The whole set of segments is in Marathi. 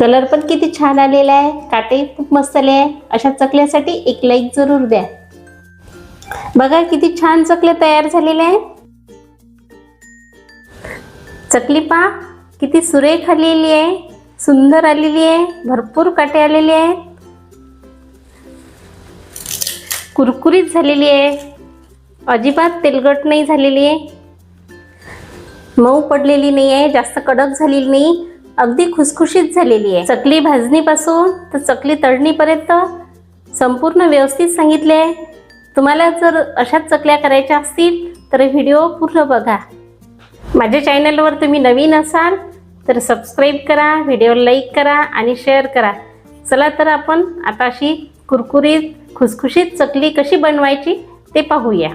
कलर पण किती छान आलेला आहे. काटे खूप मस्त आले आहे. अशा चकल्यासाठी एक लाईक जरूर द्या. बघा किती छान चकल्या तयार झालेल्या आहेत. चकली पा किती सुरेख आलेली आहे. सुंदर आलेली आहे. भरपूर काटे आलेले आहेत. कुरकुरीत झालेली आहे. अजिबात तेलगट नाही झालेली आहे. मऊ पडलेली नाही आहे. जास्त कडक झालेली नाही. अगदी खुसखुशीत झालेली आहे. चकली भाजणीपासून तर चकली तळणीपर्यंत संपूर्ण व्यवस्थित सांगितले आहे. तुम्हाला जर अशाच चकल्या करायच्या असतील तर व्हिडिओ पूर्ण बघा. माझ्या चॅनलवर तुम्ही नवीन असाल तर सबस्क्राईब करा व्हिडिओ लाईक करा आणि शेअर करा. चला तर आपण आता अशी कुरकुरीत खुसखुशीत चकली कशी बनवायची ते पाहूया.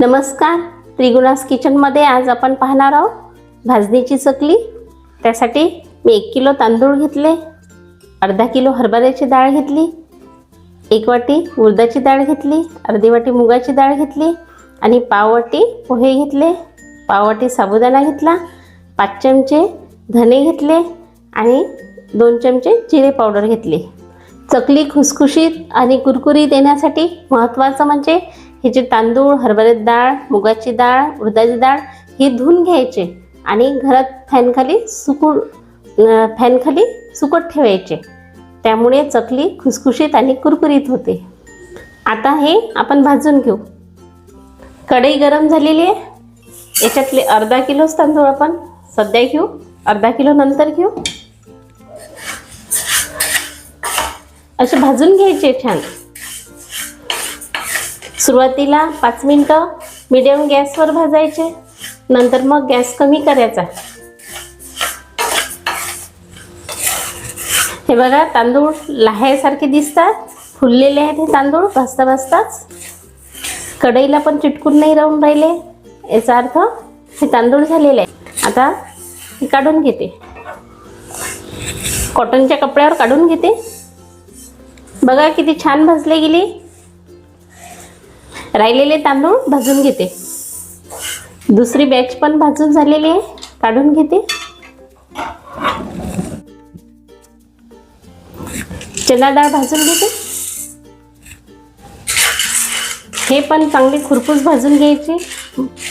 नमस्कार. त्रिगुणास किचनमध्ये आज आपण पाहणार आहोत भाजणीची चकली. त्यासाठी मी एक किलो तांदूळ घेतले अर्धा किलो हरभऱ्याची डाळ घेतली एक वाटी उडदाची डाळ घेतली अर्धी वाटी मुगाची डाळ घेतली आणि पाव वाटी पोहे घेतले. पाववाटी साबुदाणा घेतला पाच चमचे धने घेतले आणि दोन चमचे जिरे पावडर घेतले. चकली खुसखुशीत आणि कुरकुरीत येण्यासाठी महत्त्वाचं म्हणजे हे जे तांदूळ हरभऱ्याची डाळ मुगाची डाळ उडदाची डाळ हे धुवून घ्यायचे. आणि घरात फॅनखाली सुकून फॅनखाली सुकत ठेवायचे. त्यामुळे चकली खुसखुशीत आणि कुरकुरीत होते. आता हे आपण भाजून घेऊ. कढई गरम झालेली आहे. याच्यातले अर्धा किलोच तांदूळ आपण सध्या घेऊ. अर्धा किलो नंतर घेऊ. असे भाजून घ्यायचे छान. सुरुवातीला पाच मिनटं मिडियम गॅसवर भाजायचे. नंतर मग गॅस कमी करायचा. हे बघा तांदूळ लाह्यासारखे दिसतात फुललेले आहेत हे तांदूळ भाजता भाजताच. कढईला पण चिटकून नाही राहून राहिले याचा अर्थ हे तांदूळ झालेले आहे आता हे काढून घेते. कॉटनच्या कपड्यावर काढून घेते. बघा किती छान भाजले गेले. राहिलेले तांदूळ भाजून घेते. दुसरी बॅच पण भाजून झालेली आहे. काढून घेते. चना डाळ भाजून घेते. हे पण चांगली खुरपूस भाजून घ्यायची.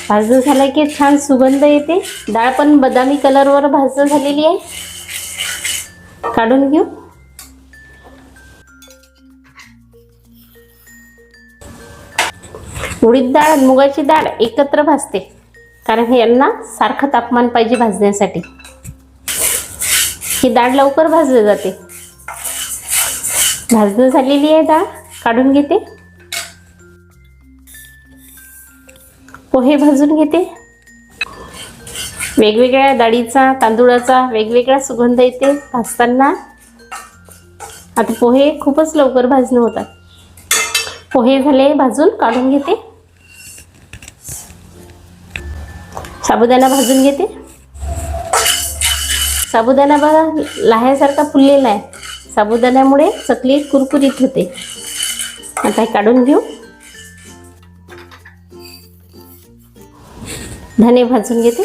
भाजून झालं की छान सुगंध येते. डाळ पण बदामी कलरवर भाजून झालेली आहे. काढून घेऊ. उडीद डाळ मुगाची डाळ एकत्र भाजते. कारण यांना सारखं तापमान पाहिजे भाजण्यासाठी. ही डाळ लवकर भाजली जाते. भाजणं झालेली आहे डाळ काढून घेते. पोहे भाजून घेते. वेगवेगळ्या डाळीचा तांदूळाचा वेगवेगळा सुगंध येते भाजताना. आता पोहे खूपच लवकर भाजणं होतात. पोहे झाले भाजून काढून घेते. साबुदाणा भाजून घेते. साबुदाणा बघा लाह्यासारखा फुललेला आहे. साबुदाण्यामुळे चकली कुरकुरीत होते. आता हे काढून घेऊ. धने भाजून घेते.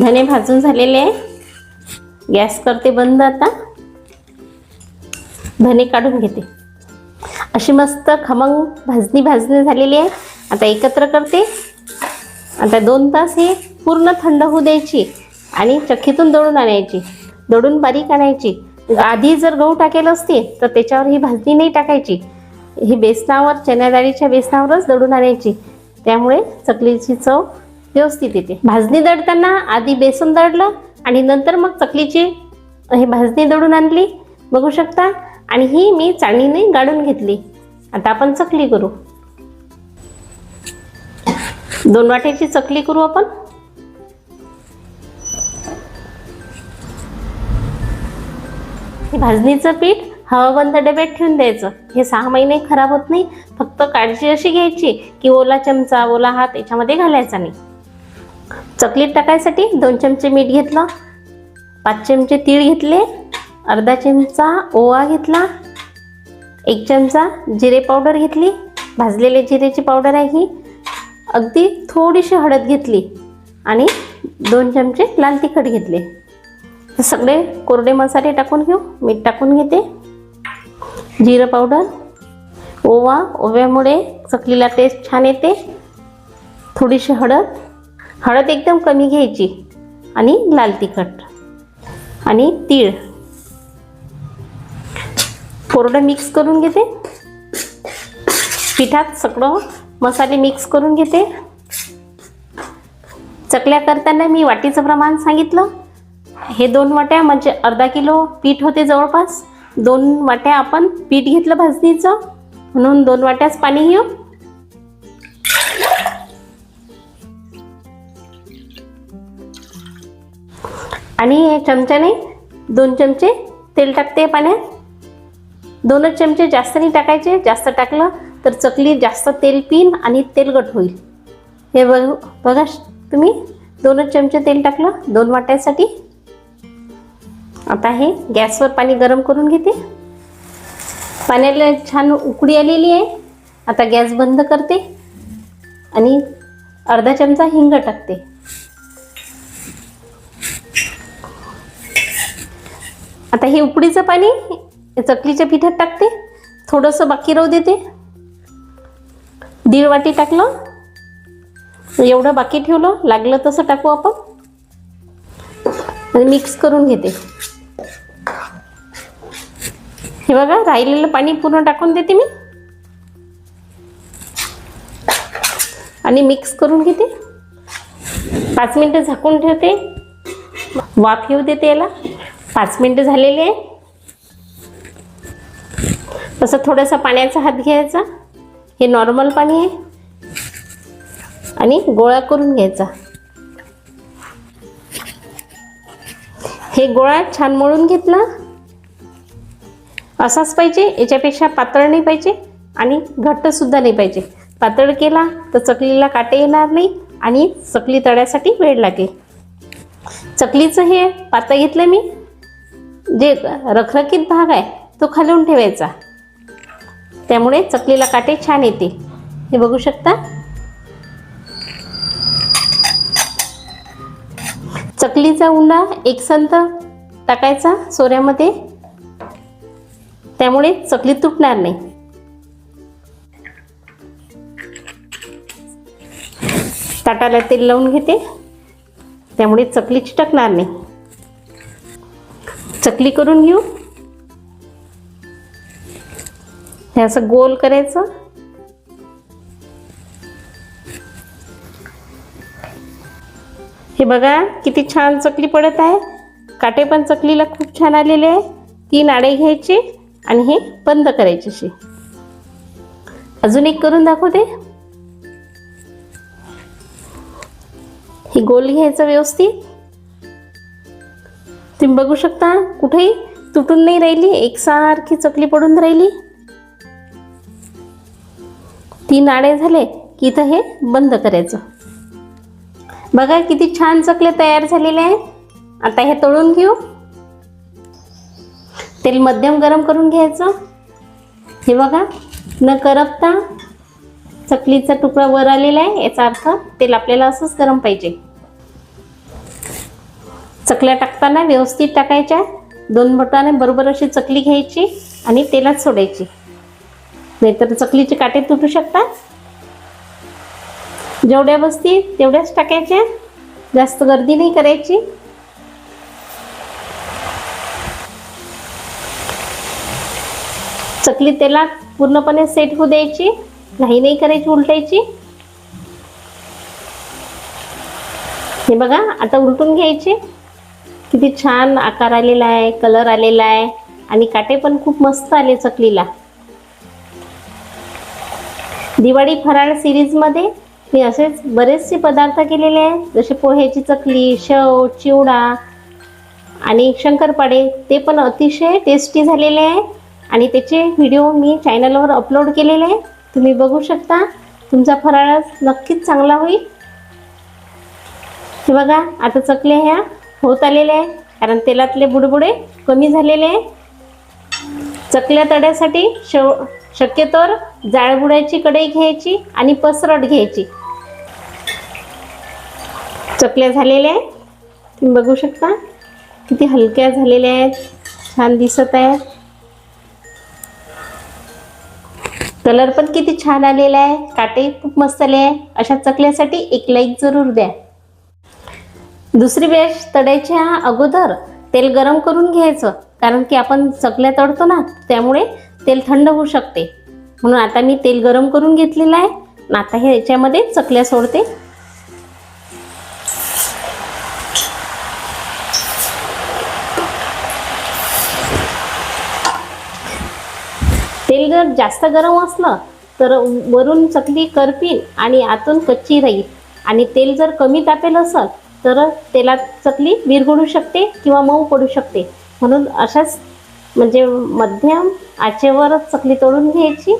धने भाजून झालेले आहे. गॅस करते बंद आता. धने काढून घेते. अशी मस्त खमंग भाजणी भाजणी झालेली आहे. आता एकत्र करते. आता दोन तास हे पूर्ण थंड होऊ द्यायची आणि चक्कीतून दळून आणायची. दळून बारीक आणायची. आधी जर गहू टाकेल असते तर त्याच्यावर ही भाजणी नाही टाकायची. ही बेसनावर चण्या डाळीच्या बेसनावरच दळून आणायची. त्यामुळे चकलीची चव व्यवस्थित येते. भाजणी दळताना आधी बेसन दळलं आणि नंतर मग चकलीची हे भाजणी दळून आणली. बघू शकता. आणि ही मी चाळणीने गाळून घेतली. आता आपण चकली करू. दोन वाट्याची चकली करू आपण? हे भाजणीचं पीठ हवाबंद डब्यात ठेवून द्यायचं. हे सहा महिने खराब होत नाही. फक्त काळजी अशी घ्यायची की ओला चमचा ओला हात याच्यामध्ये घालायचा नाही. चकलीत टाकायसाठी दोन चमचे मीठ घेतलं पाच चमचे तीळ घेतले अर्धा चमचा ओवा घेतला एक चमचा जिरे पावडर घेतली. भाजलेले जिरेची पावडर आहे ही. अगदी थोडीशी हळद घेतली आणि दोन चमचे लाल तिखट घेतले. सगळे कोरडे मसाले टाकून घेऊ मीठ टाकून घेते. जिरं पावडर ओवा ओव्यामुळे चकलीला टेस्ट छान येते. थोडीशी हळद हळद एकदम कमी घ्यायची आणि लाल तिखट आणि तीळ. कोरडं मिक्स करून घेते. पिठात सगळं मसाले मिक्स करून घेते. चकल्या करताना मी वाटीचं प्रमाण सांगितलं. हे दोन वाट्या म्हणजे अर्धा किलो पीठ होते जवळपास. दोन वाट्या आपण पीठ घेतलं भाजणीचं. म्हणून दोन वाट्याच पाणी घेऊ. आणि चमच्याने दोन चमचे तेल टाकते पाण्यात. दोनच चमचे जास्त नाही टाकायचे जास्त टाकलं तर चकली जास्त तेल पिन आणि तेलगट होईल. हे बघ बघा तुम्ही दोनच चमचे तेल टाकलं दोन वाट्यासाठी. आता हे गॅसवर पाणी गरम करून घेते. पाण्याला छान उकळी आलेली आहे. आता गॅस बंद करते आणि अर्धा चमचा हिंग टाकते. आता हे उकडीचं पाणी चकलीच्या पिठात टाकते. थोडंसं बाकी राहू देते. दीड वाटी टाकलं. एवढं बाकी ठेवलं. लागलं तसं टाकू आपण. आणि मिक्स करून घेते. हे बघा राहिलेलं पाणी पूर्ण टाकून देते मी. आणि मिक्स करून घेते. पाच मिनटं झाकून ठेवते. वाफ येऊ देते याला. पाच मिनटं झालेले आहे. तसं थोडासा पाण्याचा हात घ्यायचा. हे नॉर्मल पाणी आहे. आणि गोळा करून घ्यायचा. हे गोळा छान मळून घेतला. असाच पाहिजे याच्यापेक्षा पातळ नाही पाहिजे आणि घट्टसुद्धा नाही पाहिजे. पातळ केला तर चकलीला काटे येणार नाही आणि चकली तळ्यासाठी वेळ लागेल. चकलीचं हे पातळ घेतलं मी. जे रखरखीत भाग आहे तो खालून ठेवायचा. त्यामुळे चकलीला काटे छान येते. हे बघू शकता. चकलीचा उंडा एकसंत टाकायचा सोऱ्यामध्ये. त्यामुळे चकली तुटणार नाही. ताटाला तेल लावून घेते. त्यामुळे चकली चिटकणार नाही. चकली करून घेऊ. हे असं गोल करायचं. हे बघा किती छान चकली पडत आहे. काटे पण चकलीला खूप छान आलेले आहे. तीन आडे घ्यायचे आणि हे बंद करायचे असे अजून एक करून दाखवते. हे गोल घ्यायचं व्यवस्थित. तुम्ही बघू शकता कुठेही तुटून नाही राहिली एकसारखी चकली पडून राहिली. तीन आडे झाले की इथं हे बंद करायचं. बघा किती छान चकले तयार झालेले आहे आता हे तळून घेऊ. तेल मध्यम गरम करून घ्यायचं. हे बघा न करपता चकलीचा तुकडा वर आलेला आहे. याचा अर्थ तेल आपल्याला असंच गरम पाहिजे. चकल्या टाकताना व्यवस्थित टाकायच्या. दोन बोटाने बरोबर अशी चकली घ्यायची आणि तेलात सोडायची. नाहीतर चकलीचे काटे तुटू शकतात. जेवढ्या बसतील तेवढ्याच टाकायच्या जास्त गर्दी नाही करायची. चकली तेलात पूर्णपणे सेट होऊ द्यायची. नाही नाही करायची उलटायची. हे बघा आता उलटून घ्यायचे. किती छान आकार आलेला आहे कलर आलेला आहे. आणि काटे पण खूप मस्त आले चकलीला. दिवाळी फराळ सिरीजमध्ये मी असेच बरेचसे पदार्थ केलेले आहेत. जसे पोह्याची चकली शेव चिवडा आणि शंकरपाडे ते पण अतिशय टेस्टी झालेले आहे. आणि त्याचे व्हिडिओ मी चॅनलवर अपलोड केलेले आहे. तुम्ही बघू शकता. तुमचा फराळच नक्कीच चांगला होईल. हे बघा आता चकल्या ह्या होत आलेल्या आहे कारण तेलातले बुडबुडे कमी झालेले आहे चकल्या तळ्यासाठी शेव शक्यतोवर जाळबुड्याची कढई घ्यायची आणि पसरट घ्यायची. चकल्या झालेल्या आहेत. तुम्ही बघू शकता. किती हलक्या झालेल्या आहेत. छान दिसत आहे कलर पण किती छान आलेला आहे. काटे खूप मस्त आले आहे अशा चकल्यासाठी एक लाईक जरूर द्या. दुसरी बॅच तळायच्या अगोदर तेल गरम करून घ्यायचं. कारण की आपण चकल्या तळतो ना त्यामुळे तेल थंड होऊ शकते. म्हणून आता मी तेल गरम करून घेतलेलं आहे. आता हे याच्यामध्ये चकल्या सोडते. तेल जर जास्त गरम असलं तर वरून चकली करपील आणि आतून कच्ची राहील. आणि तेल जर कमी तापेल असेल तर तेलात चकली विरघळू शकते किंवा मऊ पडू शकते. म्हणून अशाच म्हणजे मध्यम आचेवरच चकली तोडून घ्यायची.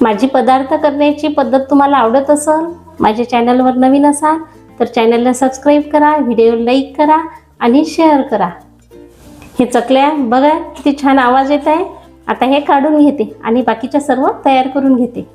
माझी पदार्थ करण्याची पद्धत तुम्हाला आवडत असेल माझ्या चॅनलवर नवीन असाल तर चॅनलला सबस्क्राईब करा व्हिडिओ लाईक करा आणि शेअर करा. हे चकल्या बघा किती छान आवाज येत आहे. आता हे काढून घेते आणि बाकीच्या सर्व तयार करून घेते.